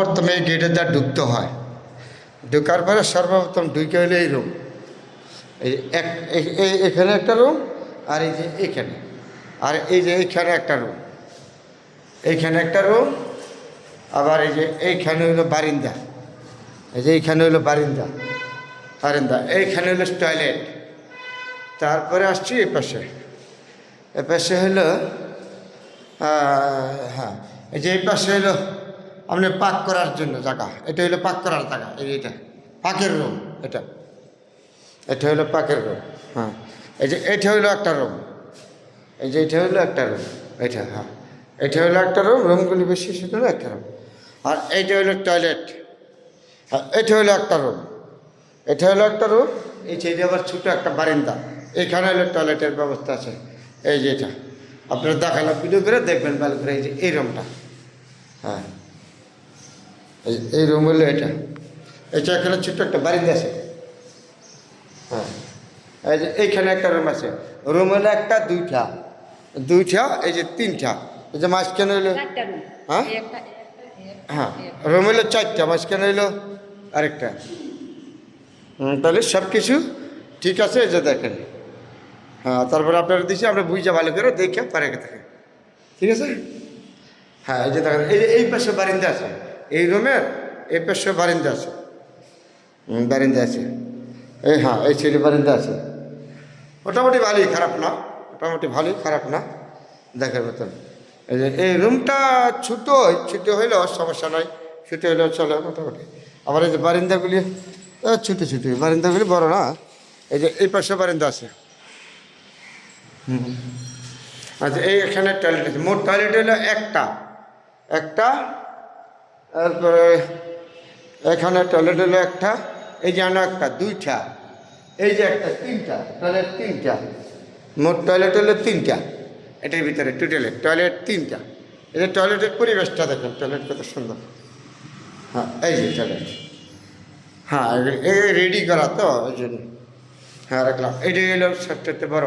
প্রথমে এই গেটে যা ঢুকতে হয়, ঢোকার পরে সর্বপ্রথম ঢুকে হলো এই রুম এই এক এখানে একটা রুম আর এই যে এইখানে আর এই যে এইখানে একটা রুম এইখানে একটা রুম আবার এই যে এইখানে হলো বারিন্দা। এই যে এইখানে হলো বারিন্দা বারিন্দা। এইখানে হলো টয়লেট তারপরে আসছি এই পাশে। এ পাশে হলো হ্যাঁ এই যে এই পাশে হলো আপনি পাক করার জন্য জায়গা। এটা হলো পাক করার জায়গা, এই এটা। পাকের রুম, এটা। এটা হলো পাকের রুম হ্যাঁ। এই যে এটা হলো একটা রুম। এই যে এটা হলো একটা রুম, এটা হ্যাঁ। এটা হলো একটা রুম, রুমগুলি বেশি সেটা হলো একটা রুম। আর এইটা হলো টয়লেট হ্যাঁ এটা হলো একটা রুম। এটা হলো একটা রুম, এই সাইডে আবার ছোটো একটা বারিন্দা। এখানে হলো টয়লেটের ব্যবস্থা আছে, এই যে এটা। আপনারা দেখালাম, ভিডিও করে দেখবেন ভালো করে, এই যে এই রুমটা হ্যাঁ। এই রুম হলো এটা। এটা এখানে ছোট্ট একটা বারিন্দা আছে। হ্যাঁ। এই যে এইখানে একটা রুম আছে। রুম হলো একটা দুইটা। দুইটা এই যে তিনটা। এই যে মাঝখানে চারটা হ্যাঁ? হ্যাঁ। রুম হলো চারটা মাঝখানে হলো আরেকটা। তাহলে সব কিছু ঠিক আছে এই যে দেখেন। হ্যাঁ তারপরে আপনারা দিচ্ছি আমরা বুঝে ভালো করে দেখে পারে থাকে ঠিক আছে? হ্যাঁ এই যে দেখেন এই যে এই পাশে বারিন্দা আছে। এই রুমের এই পাশে বারিন্দা আছে। বারিন্দা আছে। এই হ্যাঁ এই ছেলে বারিন্দা আছে। মোটামুটি ভালোই, খারাপ না। মোটামুটি ভালোই, খারাপ না। দেখার মতন। এই রুমটা ছোটো ছোটো হইলেও সমস্যা নয় ছোটো হইলেও চলে মোটামুটি। আবার এই যে বারিন্দাগুলি ছোটো ছোটো। বারিন্দাগুলি বড় না। এই যে, এই পাশে বারিন্দা আছে। আচ্ছা এই এখানে টয়লেট আছে। মোট টয়লেট হলো একটা। একটা তারপরে এখানে টয়লেট হলো একটা, এই যে একটা, দুইটা, এই যে একটা, তিনটা টয়লেট তিনটা, মোট টয়লেট হলো তিনটা, এটার ভিতরে টোটালে টয়লেট তিনটা, এই যে টয়লেটের পরিবেশটা দেখেন টয়লেট কত সুন্দর। হ্যাঁ এই যে টয়লেট হ্যাঁ রেডি করা তো ওই জন্য। হ্যাঁ রাখলাম। এইটাই হলো সবচেয়ে বড়।